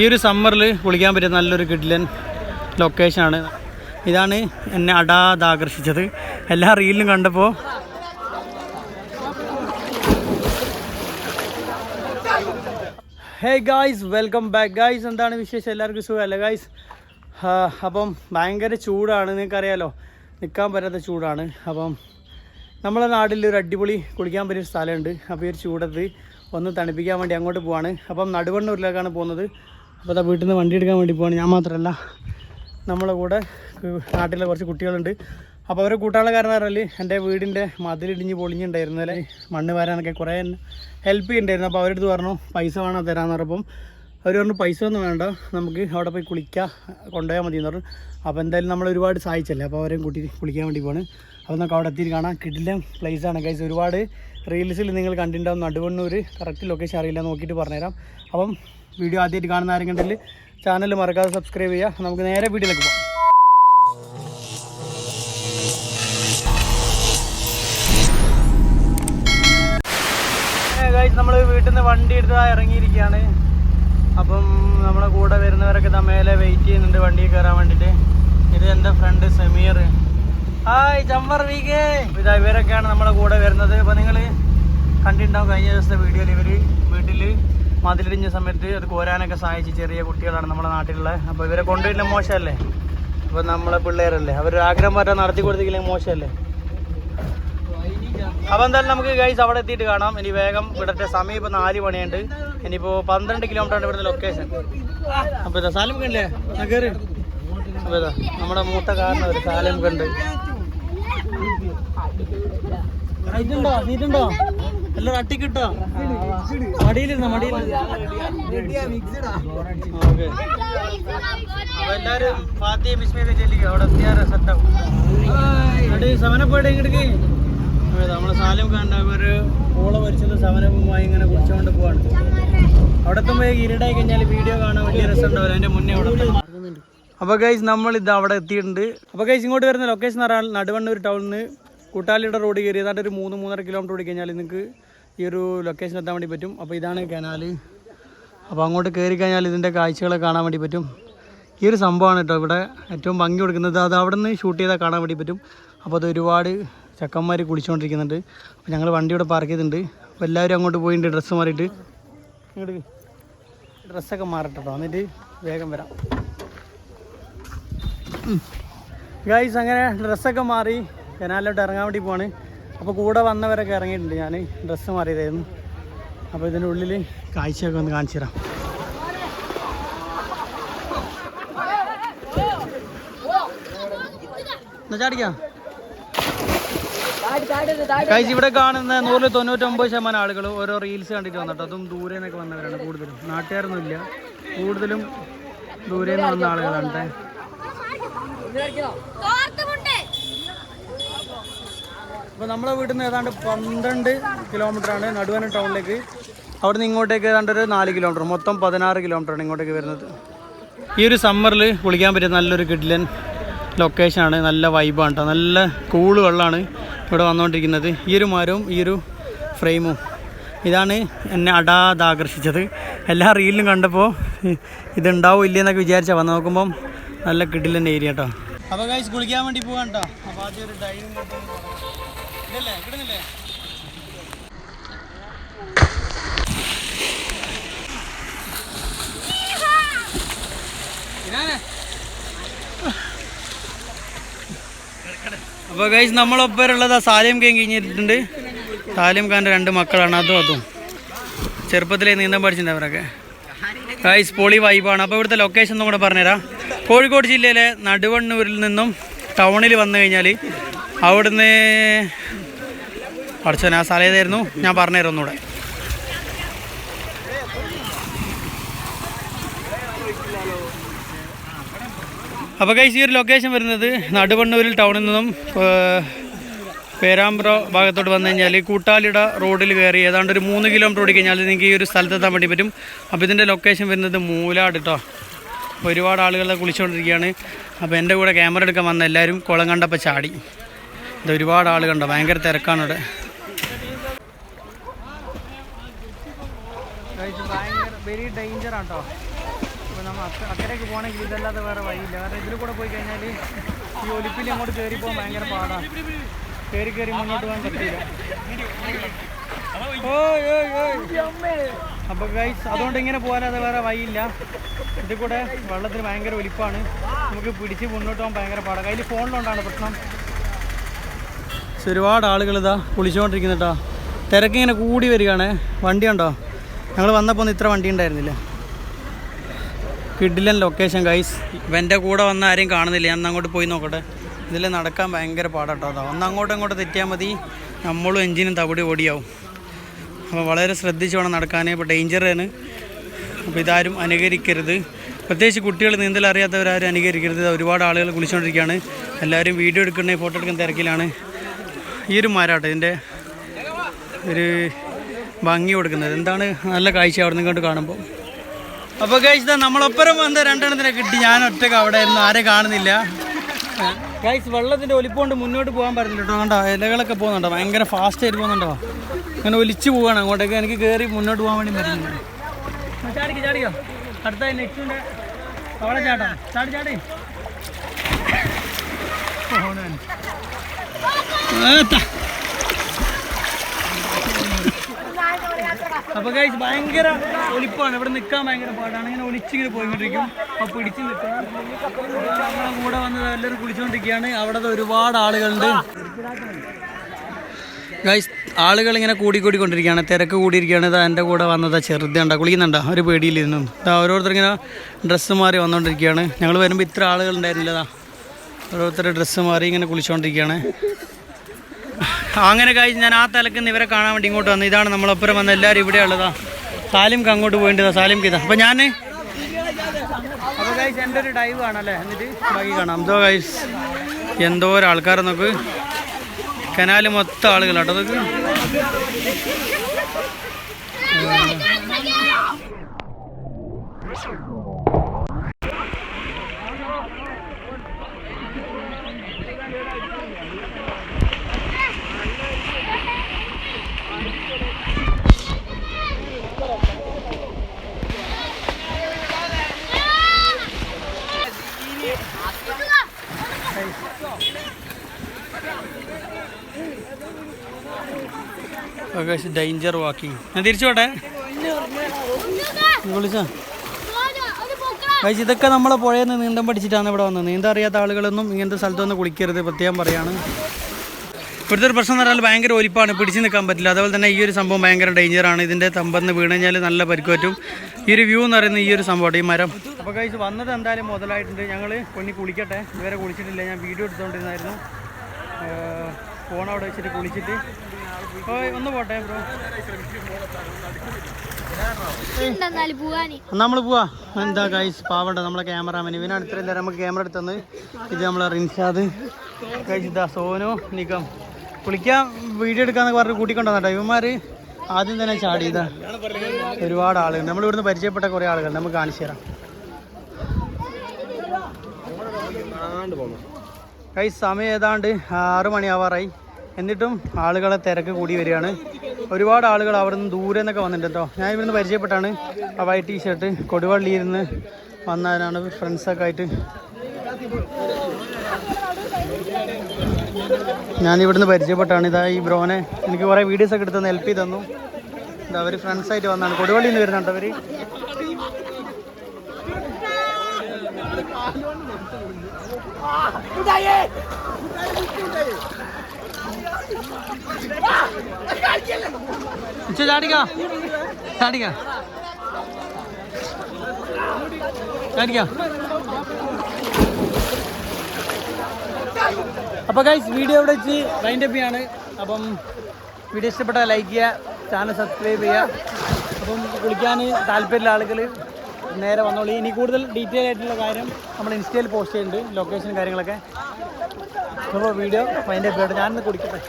ഈ ഒരു സമ്മറിൽ കുളിക്കാൻ പറ്റിയ നല്ലൊരു കിഡിലൻ ലൊക്കേഷനാണ് ഇതാണ് എന്നെ അടാത് ആകർഷിച്ചത് എല്ലാ റീലിലും കണ്ടപ്പോൾ hey guys welcome back guys എന്താണ് വിശേഷം? എല്ലാവർക്കും സുഖമല്ലേ ഗായ്സ് അപ്പം ഭയങ്കര ചൂടാണ്. നിങ്ങൾക്കറിയാലോ നിൽക്കാൻ പറ്റാത്ത ചൂടാണ്. അപ്പം നമ്മളെ നാട്ടിൽ ഒരു അടിപൊളി കുളിക്കാൻ പറ്റിയ സ്ഥലമുണ്ട്. അപ്പോൾ ഈ ഒരു ചൂടത്ത് ഒന്ന് തണുപ്പിക്കാൻ വേണ്ടി അങ്ങോട്ട് പോവാണ്. അപ്പം നടുവണ്ണൂരിലേക്കാണ് പോകുന്നത്. അപ്പോൾ വീട്ടിൽ നിന്ന് വണ്ടി എടുക്കാൻ വേണ്ടി പോവാണ്. ഞാൻ മാത്രമല്ല നമ്മളെ കൂടെ നാട്ടിലെ കുറച്ച് കുട്ടികളുണ്ട്. അപ്പോൾ അവരെ കൂട്ടാനുള്ള കാരണം പറഞ്ഞാൽ എന്റെ വീടിന്റെ മതിലിടിഞ്ഞ് പൊളിഞ്ഞിട്ടുണ്ടായിരുന്നു അല്ലേ? മണ്ണ് വരാനൊക്കെ കുറേ ഹെൽപ്പ് ചെയ്യുന്നുണ്ടായിരുന്നു അപ്പോൾ അവരടുത്ത് പറഞ്ഞു പൈസ വേണം തരാമെന്ന് പറഞ്ഞപ്പം അവർ പറഞ്ഞു പൈസ ഒന്നും വേണ്ട. നമുക്ക് അവിടെ പോയി കുളിക്കാം. കൊണ്ടുപോയാൽ മതി. എന്ന് പറഞ്ഞു. അപ്പോൾ എന്തായാലും നമ്മൾ ഒരുപാട് സഹായിച്ചല്ലേ? അപ്പോൾ അവരെയും കൂട്ടി കുളിക്കാൻ വേണ്ടി പോവാണ്. അപ്പോൾ നമുക്ക് അവിടെ എത്തിയിട്ട് കാണാം. കിടിലം ആണ് ഗൈസ് ഒരുപാട് റീൽസിൽ നിങ്ങൾ കണ്ടിട്ടുണ്ടാവും. നടുവണ്ണൂർ കറക്റ്റ് ലൊക്കേഷൻ അറിയില്ല. നോക്കിയിട്ട് പറഞ്ഞുതരാം. അപ്പം വീഡിയോ ആദ്യമായിട്ട് കാണുന്ന ആരെങ്കിലും ചാനൽ മറക്കാതെ സബ്സ്ക്രൈബ് ചെയ്യുക. നമുക്ക് നേരെ വീഡിയോയിലേക്ക് പോകാം. നമ്മൾ വീട്ടിൽ നിന്ന് വണ്ടി എടുത്ത് ഇറങ്ങിയിരിക്കുകയാണ്. അപ്പം നമ്മുടെ കൂടെ വരുന്നവരൊക്കെ തമ്മേലെ വെയിറ്റ് ചെയ്യുന്നുണ്ട് വണ്ടി കയറാൻ വേണ്ടിയിട്ട് ഇത് എന്റെ ഫ്രണ്ട് സെമീർ. ഹായ് ചമ്മർ വീക്കേ ഇതാ ഇവരൊക്കെയാണ് നമ്മുടെ കൂടെ വരുന്നത്. അപ്പോൾ നിങ്ങൾ കണ്ടിട്ടുണ്ടാവും കഴിഞ്ഞ ദിവസത്തെ വീഡിയോയിൽ ഇവർ വീട്ടിൽ മതിലിടിഞ്ഞ സമയത്ത് അത് കോരാനൊക്കെ സഹായിച്ച് ചെറിയ കുട്ടികളാണ് നമ്മുടെ നാട്ടിലുള്ള. അപ്പോൾ ഇവരെ കൊണ്ടുവരുന്ന മോശമല്ലേ? അപ്പോൾ നമ്മളെ പിള്ളേരല്ലേ? അവർ ആഗ്രഹം പറ്റാൻ നടത്തി കൊടുത്തില്ലെങ്കിൽ മോശമല്ലേ? അപ്പോൾ എന്തായാലും നമുക്ക് ഗൈസ് അവിടെ എത്തിയിട്ട് കാണാം. ഇനി വേഗം ഇവിടുത്തെ സമയം ഇപ്പോൾ നാല് മണിയുണ്ട്. ഇനിയിപ്പോൾ പന്ത്രണ്ട് കിലോമീറ്റർ ആണ് ഇവിടുത്തെ ലൊക്കേഷൻ അപ്പോൾ ഇതാ സാലിം കണ്ടേ കയറി ഇതാ നമ്മുടെ മൂത്ത കാരണം ഒരു സാലിം കണ്ട്. ഇതുണ്ടോ സീറ്റുണ്ടോ എല്ലാം അട്ടിക്കിട്ടോ മടിയിലിരുന്നോ മടിയിലിരുന്ന? എല്ലാവരും ഫാത്തിയും ബിസ്മിയൊക്കെ ചെല്ലിക്കുക അവിടെ എത്തിയാൽ സെറ്റാവും അവിടെ സമനപ്പോയിട്ട് ഇങ്ങോട്ടേക്ക്? നമ്മളെ സാലം കണ്ട ഒരു ഓള പരിച്ചത് സമനവുമായി ഇങ്ങനെ കുടിച്ചുകൊണ്ട് പോവാണ്. അവിടെ എത്തുമ്പോൾ ഇരുടായി കഴിഞ്ഞാൽ വീഡിയോ കാണാൻ വലിയ രസമുണ്ടാവില്ല അതിന്റെ മുന്നേ അവിടെ അപ്പോൾ ഗൈസ് നമ്മൾ ഇത് അവിടെ എത്തിയിട്ടുണ്ട്. അപ്പോൾ ഗൈസ് ഇങ്ങോട്ട് വരുന്ന ലൊക്കേഷൻ എന്ന് പറഞ്ഞാൽ നടുവണ്ണൂർ ടൗണിൽ നിന്ന് കൂട്ടാലിയുടെ റോഡ് കയറി ഏതാണ്ട് ഒരു മൂന്ന് മൂന്നര കിലോമീറ്റർ ഓടി കഴിഞ്ഞാൽ നിങ്ങൾക്ക് ഈ ഒരു ലൊക്കേഷൻ എത്താൻ വേണ്ടി പറ്റും. അപ്പോൾ ഇതാണ് കനാല് അപ്പോൾ അങ്ങോട്ട് കയറി കഴിഞ്ഞാൽ ഇതിന്റെ കാഴ്ചകളെ കാണാൻ വേണ്ടി പറ്റും. ഈ ഒരു സംഭവമാണ് കേട്ടോ ഇവിടെ ഏറ്റവും ഭംഗി കൊടുക്കുന്നത്. അത് അവിടെ നിന്ന് ഷൂട്ട് ചെയ്താൽ കാണാൻ വേണ്ടി പറ്റും. അപ്പോൾ അത് ഒരുപാട് ചക്കന്മാർ കുളിച്ചുകൊണ്ടിരിക്കുന്നുണ്ട് അപ്പോൾ ഞങ്ങൾ വണ്ടി ഇവിടെ പാർക്ക് ചെയ്തിട്ടുണ്ട്. അപ്പോൾ എല്ലാവരും അങ്ങോട്ട് പോയിട്ടുണ്ട് ഡ്രസ്സ് മാറിയിട്ട്. ഇങ്ങോട്ട് ഡ്രസ്സൊക്കെ മാറട്ടെ എന്നിട്ട് വേഗം വരാം. ഗൈസ് അങ്ങനെ ഡ്രസ്സൊക്കെ മാറി കനാലിലോട്ട് ഇറങ്ങാൻ വേണ്ടി പോവാണ്. അപ്പോൾ കൂടെ വന്നവരൊക്കെ ഇറങ്ങിയിട്ടുണ്ട്. ഞാൻ ഡ്രസ്സ് മാറിയതായിരുന്നു. അപ്പോൾ ഇതിന്റെ ഉള്ളിൽ കാഴ്ചയൊക്കെ ഒന്ന് കാണിച്ചു തരാം. കഴിച്ച് ഇവിടെ കാണുന്ന നൂറിൽ തൊണ്ണൂറ്റൊമ്പത് ശതമാനം ആളുകൾ ഓരോ റീൽസ് കണ്ടിട്ട് വന്നിട്ട് അതും ദൂരെ നിന്നൊക്കെ വന്നവരാണ് കൂടുതലും. നാട്ടുകാരൊന്നും ഇല്ല. കൂടുതലും ദൂരെ നിന്ന് വന്ന ആളുകളാണ്. അപ്പോൾ നമ്മളെ വീട്ടിൽ നിന്ന് ഏതാണ്ട് പന്ത്രണ്ട് കിലോമീറ്റർ ആണ് നടുവന ടൗണിലേക്ക്. അവിടെ നിന്ന് ഇങ്ങോട്ടേക്ക് ഏതാണ്ട് ഒരു നാല് കിലോമീറ്റർ മൊത്തം പതിനാറ് കിലോമീറ്റർ ആണ് ഇങ്ങോട്ടേക്ക് വരുന്നത്. ഈ ഒരു സമ്മറിൽ കുളിക്കാൻ പറ്റിയ നല്ലൊരു കിഡിലൻ ലൊക്കേഷനാണ് നല്ല വൈബാണ് കേട്ടോ നല്ല കൂൾ വെള്ളമാണ് ഇവിടെ വന്നുകൊണ്ടിരിക്കുന്നത് ഈ ഒരു മരവും ഈ ഒരു ഫ്രെയിമും ഇതാണ് എന്നെ അടാത് ആകർഷിച്ചത് എല്ലാ റീലിലും കണ്ടപ്പോൾ ഇതുണ്ടാവും ഇല്ലെന്നൊക്കെ വിചാരിച്ചാൽ വന്ന് നോക്കുമ്പം നല്ല കിഡിലൻ ഏരിയ കേട്ടോ അപ്പോൾ കഴിച്ച് കുളിക്കാൻ വേണ്ടി പോകാം കേട്ടോ അപ്പോൾ ആദ്യം ഒരു കിട്ടുന്നില്ലേ അപ്പോൾ ഗൈസ് നമ്മളൊപ്പരുള്ളത് സാലിം ഖാൻ കഴിഞ്ഞിട്ടുണ്ട്. സാലിം ഖാന്റെ രണ്ട് മക്കളാണ് അതും അതും. ചെറുപ്പത്തിലേ നീന്തം പഠിച്ചിട്ടുണ്ടവരൊക്കെ ഗൈസ് പൊളി വൈബാണ് അപ്പോൾ ഇവിടുത്തെ ലൊക്കേഷൻ ഒന്നും കൂടെ പറഞ്ഞുതരാം. കോഴിക്കോട് ജില്ലയിലെ നടുവണ്ണൂരിൽ നിന്നും ടൗണിൽ വന്നു കഴിഞ്ഞാൽ അവിടുന്ന് പഠിച്ചോ ആ സ്ഥലം ഞാൻ പറഞ്ഞുതരാം ഒന്നുകൂടെ. അപ്പോൾ കൈസ് ഈ ഒരു ലൊക്കേഷൻ വരുന്നത് നടുവണ്ണൂരിൽ ടൗണിൽ നിന്നും പേരാമ്പ്ര ഭാഗത്തോട്ട് വന്നു കഴിഞ്ഞാൽ കൂട്ടാലിട റോഡിൽ കയറി ഏതാണ്ട് ഒരു മൂന്ന് കിലോമീറ്റർ ഓടി കഴിഞ്ഞാൽ നിങ്ങൾക്ക് ഈ ഒരു സ്ഥലത്തെത്താൻ വേണ്ടി പറ്റും. അപ്പോൾ ഇതിന്റെ ലൊക്കേഷൻ വരുന്നത് മൂലാട് കേട്ടോ ഒരുപാട് ആളുകളെ കുളിച്ചുകൊണ്ടിരിക്കുകയാണ് അപ്പോൾ എന്റെ കൂടെ ക്യാമറ എടുക്കാൻ വന്ന എല്ലാവരും കുളം കണ്ടപ്പോൾ ചാടി. ഇത് ഒരുപാട് ആൾ കണ്ടോ ഭയങ്കര തിരക്കാണ് ഇവിടെ ഭയങ്കര വെരി ഡേഞ്ചർ ആണ് കേട്ടോ അപ്പോൾ നമ്മൾ അക്ക- അക്കരയ്ക്ക് പോകണമെങ്കിൽ ഇതല്ലാതെ വേറെ വഴിയില്ല. കാരണം ഇതിൽ കൂടെ പോയി കഴിഞ്ഞാൽ ഈ ഒലിപ്പിൽ അങ്ങോട്ട് കയറി പോകാൻ ഭയങ്കര പാടാണ് കയറി കയറി മുന്നോട്ട് പോകാൻ പറ്റില്ല അപ്പോൾ ഗൈസ് അതുകൊണ്ട് ഇങ്ങനെ പോകാനത് വേറെ വഴിയില്ല. ഇതിൽ കൂടെ വെള്ളത്തിന് ഭയങ്കര ഒലിപ്പാണ്. നമുക്ക് പിടിച്ച് മുന്നോട്ട് പോകാൻ ഭയങ്കര പാടാണ് കയ്യിൽ ഫോണിലുണ്ടാണ് പ്രശ്നം. ഒരുപാട് ആളുകൾ ഇതാ കുളിച്ചുകൊണ്ടിരിക്കുന്നുട്ടാ തിരക്കിങ്ങനെ കൂടി വരികയാണ്. വണ്ടി ഉണ്ടോ? ഞങ്ങൾ വന്നപ്പോൾ ഇത്ര വണ്ടി ഉണ്ടായിരുന്നില്ല? കിഡിലൻ ലൊക്കേഷൻ ഗൈസ് എന്റെ കൂടെ വന്ന ആരെയും കാണുന്നില്ല. ഞാൻ അങ്ങോട്ട് പോയി നോക്കട്ടെ. ഇതിൽ നടക്കാൻ ഭയങ്കര പാടാട്ടോ അതാ. ഒന്ന് അങ്ങോട്ടും ഇങ്ങോട്ട് തെറ്റിയാൽ മതി. നമ്മളും എഞ്ചിനും തവിടി ഓടിയാവും. അപ്പോൾ വളരെ ശ്രദ്ധിച്ച് വേണം നടക്കാൻ ഇപ്പോൾ ഡേഞ്ചറാണ് അപ്പോൾ ഇതാരും അനുകരിക്കരുത്. പ്രത്യേകിച്ച് കുട്ടികൾ നീന്തൽ അറിയാത്തവരാരും അനുകരിക്കരുത്. ഒരുപാട് ആളുകൾ കുളിച്ചുകൊണ്ടിരിക്കുകയാണ് എല്ലാവരും വീഡിയോ എടുക്കുന്ന ഫോട്ടോ എടുക്കുന്ന തിരക്കിലാണ്. ഈ ഒരു മരാട്ടോ ഇതിന്റെ ഒരു ഭംഗി കൊടുക്കുന്നത്. എന്താണ് നല്ല കാഴ്ച അവിടെ നിന്ന് കാണുമ്പോൾ. അപ്പോൾ കഴിച്ചത് നമ്മളൊപ്പരം വന്ന രണ്ടെണ്ണത്തിനെ കിട്ടി. ഞാൻ ഒറ്റയ്ക്ക് അവിടെ ഇരുന്ന് ആരെ കാണുന്നില്ല. ഗൈസ് വെള്ളത്തിന്റെ ഒലിപ്പോണ്ട് മുന്നോട്ട് പോകാൻ പറ്റുന്നില്ല കേട്ടോ. കണ്ടോ? ഇലകളൊക്കെ പോകുന്നുണ്ടോ? ഭയങ്കര ഫാസ്റ്റ് ആയിട്ട് പോകുന്നുണ്ടോ? അങ്ങനെ ഒലിച്ച് പോവാണ്. അങ്ങോട്ടേക്ക് എനിക്ക് കയറി മുന്നോട്ട് പോകാൻ വേണ്ടി പറ്റുന്നു ആ, ചാടിക്കോ ചാടിക്കോ അടുത്ത നെക്സ്റ്റിന്റെ അവിടെ ചാട്ടാ ചാടി ചാടി. അപ്പൊ ഗൈസ് ഭയങ്കര ഒലിപ്പാണ്. ഇവിടെ നിൽക്കാൻ ഭയങ്കര പാടാണ്. ഇങ്ങനെ ഒലിച്ചിങ്ങനെ പോയിക്കൊണ്ടിരിക്കും. അപ്പൊ പിടിച്ച് നിൽക്കണം നമ്മളെ കൂടെ വന്ന് എല്ലാവരും കുളിച്ചുകൊണ്ടിരിക്കുകയാണ് അവിടെ ഒരുപാട് ആളുകളുണ്ട്. ഗൈസ് ആളുകൾ ഇങ്ങനെ കൂടി കൂടിക്കൊണ്ടിരിക്കുകയാണ് തിരക്ക് കൂടിയിരിക്കുകയാണ്. ഇതാ എന്റെ കൂടെ വന്നതാ ചെറുതുണ്ട കുളിക്കുന്നുണ്ടോ? ഒരു പേടിയിലിരുന്നു ഇതാ ഓരോരുത്തർ ഇങ്ങനെ ഡ്രസ്സ് മാറി വന്നുകൊണ്ടിരിക്കുകയാണ് ഞങ്ങൾ വരുമ്പോൾ ഇത്ര ആളുകൾ ഉണ്ടായിരുന്നില്ലതാ ഓരോരുത്തരുടെ ഡ്രസ്സ് മാറി ഇങ്ങനെ കുളിച്ചുകൊണ്ടിരിക്കുകയാണ് അങ്ങനെ കഴിച്ച് ഞാൻ ആ തലക്കുന്ന ഇവരെ കാണാൻ വേണ്ടി ഇങ്ങോട്ട് വന്നു. ഇതാണ് നമ്മളപ്പുറം വന്ന എല്ലാവരും ഇവിടെ ഉള്ളതാ. സാലിംക്ക് അങ്ങോട്ട് പോയിട്ടതാ സാലിംക്ക് ഇതാ. അപ്പം ഞാൻ അപ്പോൾ എന്റെ ഒരു ഡൈവ് ആണല്ലേ എന്നിട്ട് ബാക്കി കാണാം. എന്തോ കഴിച്ച് എന്തോ ഒരു ആൾക്കാരെ നോക്ക്. കനാല് മൊത്തം ആളുകളാട്ടോ അതൊക്കെ കഴിച്ച് ഡേഞ്ചർ വാക്കിംഗ് ഞാൻ തിരിച്ചു പോട്ടെ ഇതൊക്കെ നമ്മളെ പുഴയിൽ നിന്ന് നീന്തം പഠിച്ചിട്ടാണ് ഇവിടെ വന്നത്. നീന്തം അറിയാത്ത ആളുകളൊന്നും ഇങ്ങനത്തെ സ്ഥലത്തൊന്നും കുളിക്കരുത് പ്രത്യേകം പറയാണ്. ഇവിടുത്തെ ഒരു പ്രശ്നം എന്ന് പറഞ്ഞാൽ ഭയങ്കര ഒലിപ്പാണ്. പിടിച്ചു നിൽക്കാൻ പറ്റില്ല. അതുപോലെ തന്നെ ഈ ഒരു സംഭവം ഭയങ്കര ആണ്. ഇതിന്റെ തമ്പന്ന് വീണ് കഴിഞ്ഞാൽ നല്ല പരിക്ക് പറ്റും ഈ ഒരു വ്യൂ എന്ന് പറയുന്നത് ഈ ഒരു സംഭവമാണ് ഈ മരം. അപ്പോൾ കഴിച്ച് വന്നത് എന്തായാലും മുതലായിട്ടുണ്ട്. ഞങ്ങൾ പൊന്നി കുളിക്കട്ടെ. ഇതുവരെ കുളിച്ചിട്ടില്ല. ഞാൻ വീഡിയോ എടുത്തുകൊണ്ടിരുന്നായിരുന്നു ഫോൺ അവിടെ വെച്ചിട്ട് കുളിച്ചിട്ട്. ഓയ് ഒന്ന് പോട്ടെ ബ്രോ നമ്മൾ പോവാ? എന്താ ഗൈസ് പാവണ്ട നമ്മളെ ക്യാമറാമാൻ ഇവനാണ് ഇത്രയും നേരം നമുക്ക് ക്യാമറ എടുത്തത്. ഇത് നമ്മളെ റിൻഷാദ്. ഗൈസ് ഇതാ സോനു നികം കുളിക്കാൻ വീഡിയോ എടുക്കാന്നൊക്കെ പറഞ്ഞ് കൂട്ടിക്കൊണ്ടുവന്നോ ഇവന്മാർ ആദ്യം തന്നെ ചാടി ഇതാ ഒരുപാട് ആളുകൾ. നമ്മൾ ഇവിടുന്ന് പരിചയപ്പെട്ട കുറേ ആളുകൾ. നമുക്ക് കാണിച്ചു തരാം. ഗൈസ് സമയം ഏതാണ്ട് ആറ് മണിയാവാറായി. എന്നിട്ടും ആളുകളെ തിരക്ക് കൂടി വരികയാണ്. ഒരുപാട് ആളുകൾ അവിടെ നിന്ന് ദൂരെ നിന്നൊക്കെ വന്നിട്ടുണ്ട്? കേട്ടോ ഞാൻ ഇവിടുന്ന് പരിചയപ്പെട്ടാണ്. ആ വൈറ്റ് ടീഷർട്ട് കൊടുവള്ളിയിൽ നിന്ന് വന്നവരാണ് ഫ്രണ്ട്സൊക്കെ ആയിട്ട്. ഞാൻ ഇവിടുന്ന് പരിചയപ്പെട്ടാണ്. ഇതാ ഈ ബ്രോനെ. എനിക്ക് കുറേ വീഡിയോസൊക്കെ എടുത്തൊന്ന് ഹെൽപ്പ് ചെയ്ത് തന്നു. ഇതാ അവർ ഫ്രണ്ട്സായിട്ട് വന്നാണ്. കൊടുവള്ളിയിൽ നിന്ന് വരുന്നുണ്ട് അവർ ചാടിക്ക. അപ്പോൾ ഗൈസ് വീഡിയോ ഇവിടെ വെച്ച് വൈൻഡ് അപ്പ് ചെയ്യാണ്. അപ്പം വീഡിയോ ഇഷ്ടപ്പെട്ടാൽ ലൈക്ക് ചെയ്യുക ചാനൽ സബ്സ്ക്രൈബ് ചെയ്യുക. അപ്പം കുളിക്കാൻ താല്പര്യമുള്ള ആളുകൾ നേരെ വന്നോളൂ. ഇനി കൂടുതൽ ഡീറ്റെയിൽ ആയിട്ടുള്ള കാര്യം നമ്മൾ ഇൻസ്റ്റയിൽ പോസ്റ്റ് ചെയ്യുന്നുണ്ട് ലൊക്കേഷൻ കാര്യങ്ങളൊക്കെ. അപ്പോൾ വീഡിയോ അതിന്റെ ഞാൻ കുടിക്കട്ടെ.